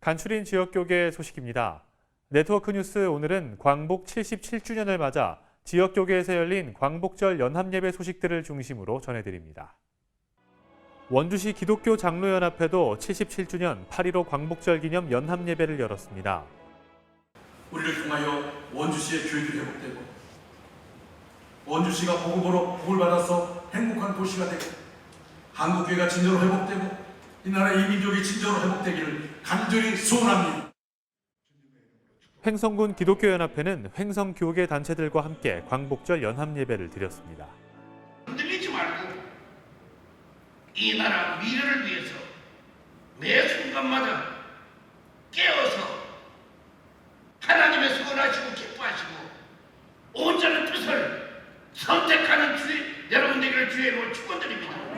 간추린 지역교계 소식입니다. 네트워크 뉴스 오늘은 광복 77주년을 맞아 지역교계에서 열린 광복절 연합예배 소식들을 중심으로 전해드립니다. 원주시 기독교 장로연합회도 77주년 8.15 광복절 기념 연합예배를 열었습니다. 우리를 통하여 원주시의 교회들이 회복되고 원주시가 복음으로 복을 받아서 행복한 도시가 되고 한국교회가 진정으로 회복되고 이 나라 이민족이 진정으로 회복되기를 간절히 소원합니다. 횡성군 기독교연합회는 횡성 교계 단체들과 함께 광복절 연합 예배를 드렸습니다. 흔들리지 말고 이 나라 미래를 위해서 매 순간마다 깨어서 하나님의 소원하시고 기뻐하시고 온전한 뜻을 선택하는 주의 여러분 되기를 주의로 축원드립니다.